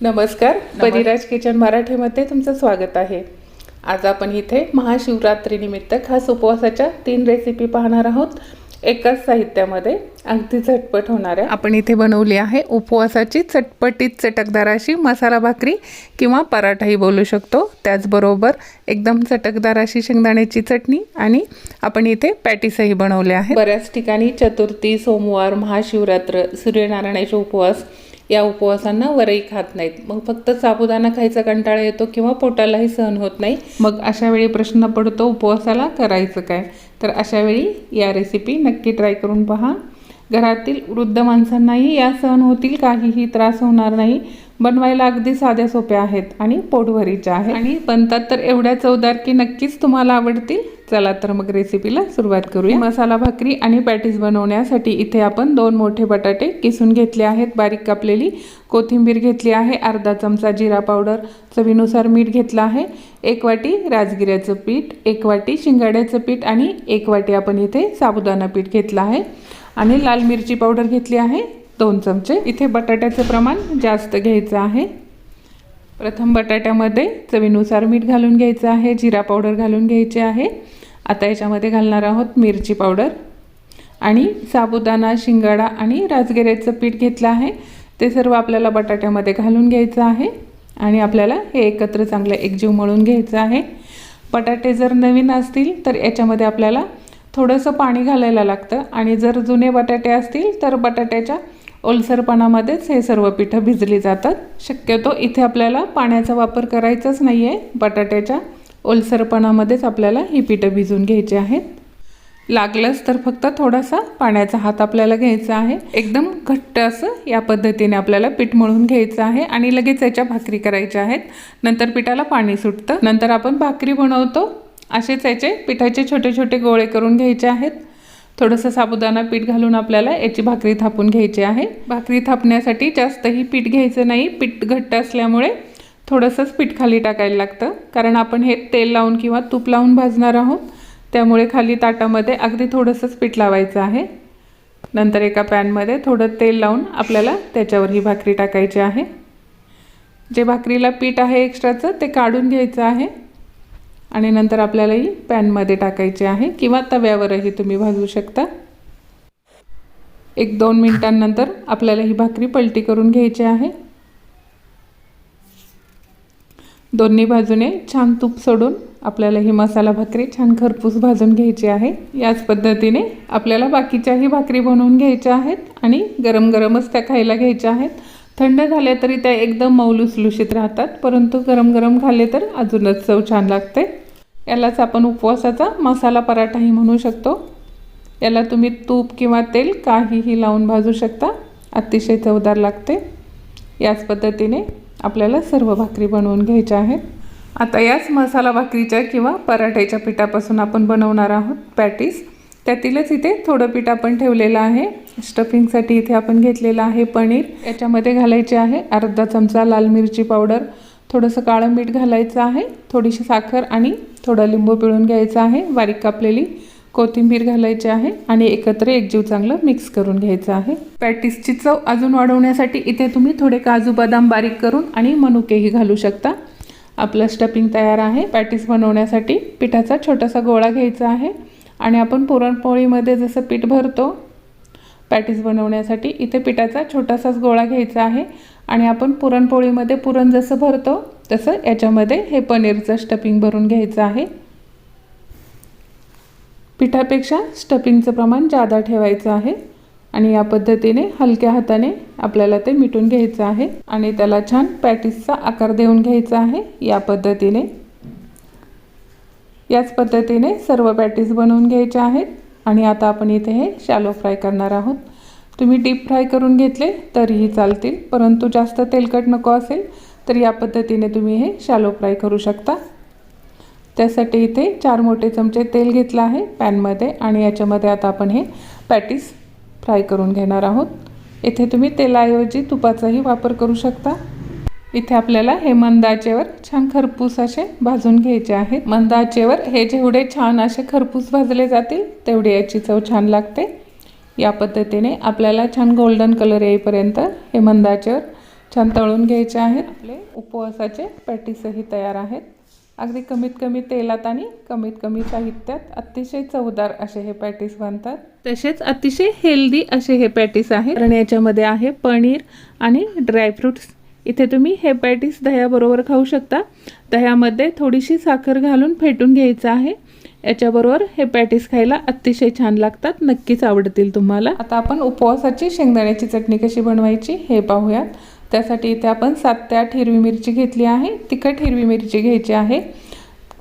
नमस्कार. परिराज किचन मराठीमध्ये तुमचं स्वागत आहे. आज आपण इथे महाशिवरात्रीनिमित्त खास उपवासाच्या तीन रेसिपी पाहणार आहोत. एकाच साहित्यामध्ये अगदी झटपट होणाऱ्या आपण इथे बनवली आहे उपवासाची चटपटीत चटकदार अशी मसाला भाकरी किंवा पराठाही बोलू शकतो. त्याचबरोबर एकदम चटकदार अशी शेंगदाण्याची चटणी आणि आपण इथे पॅटीसही बनवले आहे बऱ्याच ठिकाणी चतुर्थी सोमवार महाशिवरात्र सूर्यनारायणाचे उपवास या उपवासांना वरही खात नाहीत. मग फक्त साबुदाणा खायचा कंटाळा येतो किंवा पोटालाही सहन होत नाही. मग अशा वेळी प्रश्न पडतो उपवासाला करायचं काय? तर अशा वेळी या रेसिपी नक्की ट्राय करून पहा. घरातील वृद्ध माणसांनाही या सहन होतील काहीही त्रास होणार नाही. बनवायला अगदी साध्या सोप्या आहेत आणि पोटभरीच्या आहेत. आणि बनतात तर एवढ्या चवदार की नक्कीच तुम्हाला आवडतील. चला तर मग रेसिपीला सुरुवात करूया. मसाला भाकरी आणि पॅटीस बनवण्यासाठी इथे आपण दोन मोठे बटाटे किसून घेतले आहेत. बारीक कापलेली कोथिंबीर घेतली आहे. अर्धा चमचा जिरा पावडर चवीनुसार मीठ घेतलं आहे. एक वाटी राजगिऱ्याचं पीठ एक वाटी शिंगाड्याचं पीठ आणि एक वाटी आपण इथे साबुदाणा पीठ घेतलं आहे. आणि लाल मिरची पावडर घेतली आहे. दोन चमचे. इथे बटाट्याचं प्रमाण जास्त घ्यायचं आहे. प्रथम बटाट्यामध्ये चवीनुसार मीठ घालून घ्यायचं आहे जिरा पावडर घालून घ्यायची आहे. आता याच्यामध्ये घालणार आहोत मिरची पावडर. आणि साबुदाणा शिंगाडा आणि राजगिऱ्याचं पीठ घेतलं आहे. ते सर्व आपल्याला बटाट्यामध्ये घालून घ्यायचं आहे. आणि आपल्याला हे एकत्र चांगलं एकजीव मळून घ्यायचं आहे. बटाटे जर नवीन असतील तर याच्यामध्ये आपल्याला थोडंसं पाणी घालायला लागतं. आणि जर जुने बटाटे असतील तर बटाट्याच्या ओलसरपणामध्येच हे सर्व पिठं भिजली जातात. शक्यतो इथे आपल्याला पाण्याचा वापर करायचाच नाही आहे बटाट्याच्या ओलसरपणामध्येच आपल्याला ही पिठं भिजून घ्यायची आहेत. लागलंच तर फक्त थोडासा पाण्याचा हात आपल्याला घ्यायचा आहे. एकदम घट्ट असं या पद्धतीने आपल्याला पीठ मळून घ्यायचं आहे आणि लगेच याच्या भाकरी करायच्या आहेत. नंतर पिठाला पाणी सुटतं. नंतर आपण भाकरी बनवतो. असेच याचे पिठाचे छोटे छोटे गोळे करून घ्यायचे आहेत. थोडंसं साबुदाणा पीठ घालून आपल्याला याची भाकरी थापून घ्यायची आहे. भाकरी थापण्यासाठी जास्तही पीठ घ्यायचं नाही. पीठ घट्ट असल्यामुळे थोडंसंच पीठ खाली टाकायला लागतं. कारण आपण हे तेल लावून किंवा तूप लावून भाजणार आहोत. त्यामुळे खाली ताटामध्ये अगदी थोडंसंच पीठ लावायचं आहे. नंतर एका पॅनमध्ये थोडं तेल लावून आपल्याला त्याच्यावर ही भाकरी टाकायची आहे. जे भाकरीला पीठ आहे एक्स्ट्राचं ते काढून घ्यायचं आहे. आणि नंतर आपल्यालाही पॅनमध्ये टाकायचे आहे किंवा तव्यावरही तुम्ही भाजू शकता. एक दोन मिनिटांनंतर आपल्याला ही भाकरी पलटी करून घ्यायची आहे. दोन्ही बाजूने छान तूप सोडून आपल्याला ही मसाला भाकरी छान खरपूस भाजून घ्यायची आहे. याच पद्धतीने आपल्याला बाकीच्याही भाकरी बनवून घ्यायच्या आहेत आणि गरम गरमच त्या खायला घ्यायच्या आहेत. थंड झाल्या तरी त्या एकदम मौलूसलुशीत राहतात परंतु गरम गरम खाल्ले तर अजूनच चव छान लागते. यालाच आपण उपवासाचा मसाला पराठाही म्हणू शकतो. याला तुम्ही तूप किंवा तेल काहीही लावून भाजू शकता अतिशय चवदार लागते. याच पद्धतीने आपल्याला सर्व भाकरी बनवून घ्यायच्या आहेत. आता याच मसाला भाकरीच्या किंवा पराठ्याच्या पिठापासून आपण बनवणार आहोत पॅटीस. त्यातीलच इथे थोडं पीठ आपण ठेवलेलं आहे. स्टफिंगसाठी इथे आपण घेतलेलं आहे पनीर. याच्यामध्ये घालायचे आहे अर्धा चमचा लाल मिरची पावडर थोडंसं काळं मीठ घालायचं आहे थोडीशी साखर आणि थोडं लिंबू पिळून घ्यायचं आहे बारीक कापलेली कोथिंबीर घालायची आहे आणि एकत्र एकजीव चांगलं मिक्स करून घ्यायचं आहे. पॅटिसची चव अजून वाढवण्यासाठी इथे तुम्ही थोडे काजू बदाम बारीक करून आणि मनुकेही घालू शकता. आपलं स्टफिंग तयार आहे. पॅटीस बनवण्यासाठी पिठाचा छोटासा गोळा घ्यायचा आहे आणि आपण पुरणपोळीमध्ये जसं पीठ भरतो पॅटीस बनवण्यासाठी इथे पिठाचा छोटासाच गोळा घ्यायचा आहे. आणि आपण पुरणपोळीमध्ये पुरण जसं भरतो तसं याच्यामध्ये हे पनीरचं स्टफिंग भरून घ्यायचं आहे. पिठापेक्षा स्टफिंगचं प्रमाण जादा ठेवायचं आहे. आणि या पद्धतीने हलक्या हाताने आपल्याला ते मिटून घ्यायचं आहे. आणि त्याला छान पॅटीसचा आकार देऊन घ्यायचा आहे या पद्धतीने. याच पद्धतीने सर्व पॅटीस बनवून घ्यायच्या आहेत. आणि आता आपण इथे हे शॅलो फ्राय करणार आहोत. तुम्ही डीप फ्राय करून घेतले तरीही चालतील. परंतु जास्त तेलकट नको असेल तर या पद्धतीने तुम्ही हे शॅलो फ्राय करू शकता. त्यासाठी इथे चार मोठे चमचे तेल घेतलं आहे पॅनमध्ये आणि याच्यामध्ये आता आपण हे पॅटीस फ्राय करून घेणार आहोत. इथे तुम्ही तेलाऐवजी तुपाचाही वापर करू शकता. इथे आपल्याला हे मंदाचेवर छान खरपूस असे भाजून घ्यायचे आहेत. मंदाचेवर हे जेवढे छान असे खरपूस भाजले जातील तेवढी याची चव छान लागते. या पद्धतीने आपल्याला छान गोल्डन कलर येईपर्यंत हे मंदाचेवर छान तळून घ्यायचे आहेत. आपले उपवासाचे पॅटीसही तयार आहेत. अगदी कमीत कमी तेलात आणि कमीत कमी साहित्यात अतिशय चवदार असे हे पॅटीस बनतात. तसेच अतिशय हेल्दी असे हे पॅटीस आहेत. कारण याच्यामध्ये आहे पनीर आणि ड्रायफ्रुट्स. इथे तुम्ही हे पॅटीस दह्याबरोबर खाऊ शकता. दह्यामध्ये थोडीशी साखर घालून फेटून घ्यायचं आहे. याच्याबरोबर हे पॅटीस खायला अतिशय छान लागतात. नक्कीच आवडतील तुम्हाला. आता आपण उपवासाची शेंगदाण्याची चटणी कशी बनवायची हे पाहूयात. त्यासाठी इथे आपण सात ते आठ हिरवी मिरची घेतली आहे. तिखट हिरवी मिरची घ्यायची आहे.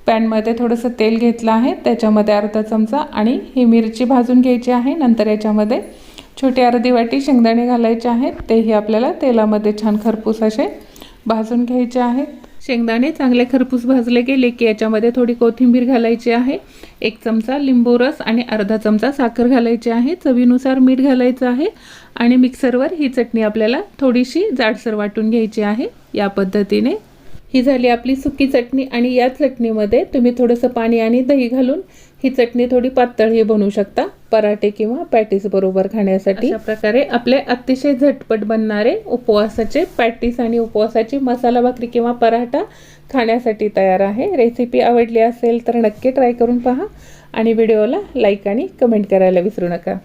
पॅनमध्ये थोडंसं तेल घेतलं आहे. त्याच्यामध्ये अर्धा चमचा आणि ही मिरची भाजून घ्यायची आहे. नंतर याच्यामध्ये छोटी अर्धी वाटी शेंगदाणे घालायचे आहेत. तेही आपल्याला तेलामध्ये छान खरपूस असे भाजून घ्यायचे आहेत. शेंगदाणे चांगले खरपूस भाजले गेले की याच्यामध्ये थोडी कोथिंबीर घालायची आहे. एक चमचा लिंबू रस आणि अर्धा चमचा साखर घालायची आहे. चवीनुसार मीठ घालायचं आहे. आणि मिक्सरवर ही चटणी आपल्याला थोडीशी जाडसर वाटून घ्यायची आहे. या पद्धतीने ही झाली आपली सुकी चटणी आणि या चटणीमध्ये तुम्ही थोडंसं पाणी आणि दही घालून ही चटणी थोडी पातळही बनवू शकता. पराठे किंवा पॅटीस बरोबर खाण्यासाठी. अशा प्रकारे आपले अतिशय झटपट बनणारे उपवासाचे पॅटीस आणि उपवासाची मसाला भाकरी किंवा पराठा खाण्यासाठी तयार आहे. रेसिपी आवडली असेल तर नक्की ट्राय करून पहा आणि व्हिडिओला लाईक आणि कमेंट करायला विसरू नका.